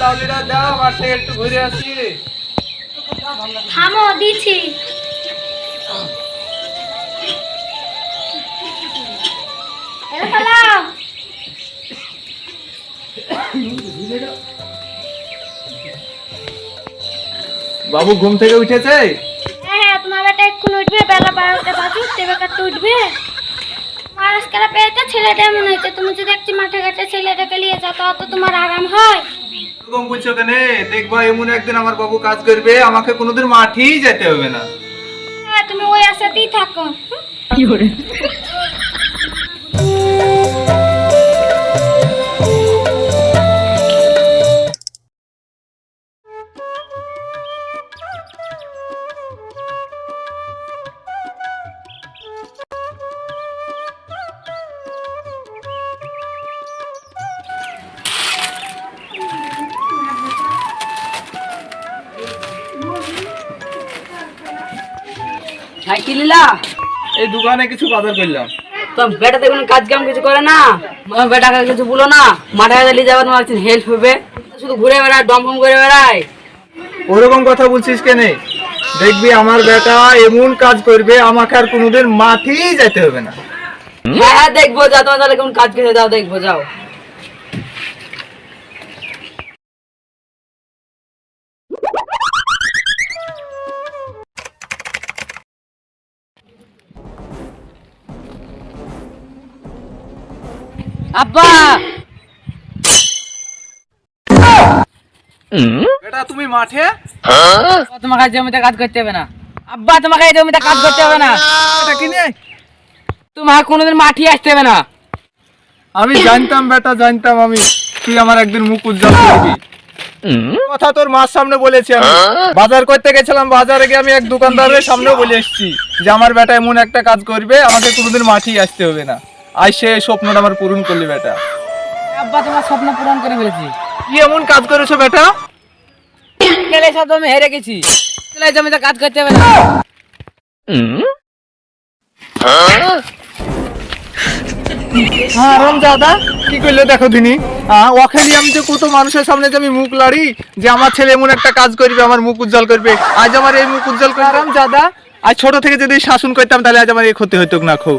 দাউলিটা দাও মাঠে একটু ঘুরে আসি। থামো দিছি বাবু ঘুম থেকে উঠেছে? হ্যাঁ হ্যাঁ তোমার বেটা এক্ষুনি উঠবে বেলা বারোটা বাজুক তেবে কাটতে উঠবে? তোমার আজকাল পেয়েটা ছেলেটা এমন হয়েছে তুমি যদি একটি মাঠে ঘাটে ছেলেটাকে নিয়ে যাও তত তো তোমার আরাম হয়। এরকম বলছো কেন? দেখবা এমন একদিন আমার বাবু কাজ করবে আমাকে কোনোদিন মাঠেই যেতে হবে না। হ্যাঁ তুমি ওই আশাতেই থাকো। সাইকেল নিলা এই দোকানে কিছু বাজার করলাম। তো বেটা কোনো কাজ কাম কিছু করে না? বেটাকে কিছু বলো না? মাঠে ঘাটে নিয়ে যাবে তোমার হেল্প হবে। শুধু ঘুরে বেড়ায় ডম ফম করে বেড়ায়। ওরকম কথা বলছিস কেন? দেখবি আমার বেটা এমন কাজ করবে আমাকে আর কোনোদিন মাঠেই যেতে হবে না। হ্যাঁ দেখব যা তোমার তাহলে কেমন কাজ করে যাও দেখব যাও। আব্বা! বেটা তুমি মাঠে? তোমাকে জমিতে কাজ করতে হবে না। আব্বা তোমাকে এই জমিতে কাজ করতে হবে না। এটা কি নিয়ে? তোমাকে কোনোদিন মাঠে আসতে হবে না। আমি জানতাম বেটা জানতাম আমি। তুই আমার একদিন মুখ উজ্জ্বল করবি। কথা তোর মার সামনে বলেছি আমি। বাজার করতে গেছিলাম বাজারে গিয়ে আমি এক দোকানদারের সামনে বলে এসেছি যে আমার বেটা এমন একটা কাজ করবে আমাকে কোনোদিন মাঠেই আসতে হবে না। আই সে স্বপ্নটা আমার পূরণ করলি বেটা। আব্বা তোমার স্বপ্ন পূরণ করে ফেলেছি। কি এমন কাজ করেছ বেটা? খেলে সব আমি হেরে গেছি। এই জমিতে কাজ করতে হবে না। হ্যাঁ রাম দাদা কি করলে দেখো দিনি? হ্যাঁ ওখানে আমি যে কত মানুষের সামনে যে আমি মুখ লাড়ি যে আমার ছেলে এমন একটা কাজ করবে আমার মুখ উজ্জ্বল করবে। আজ আমার এই মুখ উজ্জ্বল করে রাম দাদা। আজ ছোট থেকে যদি শাসন করতাম তাহলে আজ আমার এই ক্ষতি হতো না খো।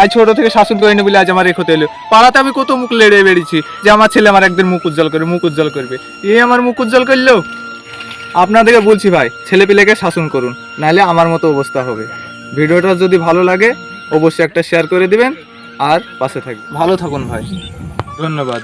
আজ ছোট থেকে শাসন করে বলে আজ আমার ক্ষতি হলো। পাড়াতে আমি কত মুখ লেড়ে বেরিয়েছি যে আমার ছেলে আমার একদিন মুখ উজ্জ্বল করবে মুখ উজ্জ্বল করবে। এই আমার মুখ উজ্জ্বল করল? আপনাদেরকে বলছি ভাই ছেলে পেলেকে শাসন করুন নাহলে আমার মতো অবস্থা হবে। ভিডিওটা যদি ভালো লাগে অবশ্যই একটা শেয়ার করে দিবেন আর পাশে থাকবেন। ভালো থাকুন ভাই। ধন্যবাদ।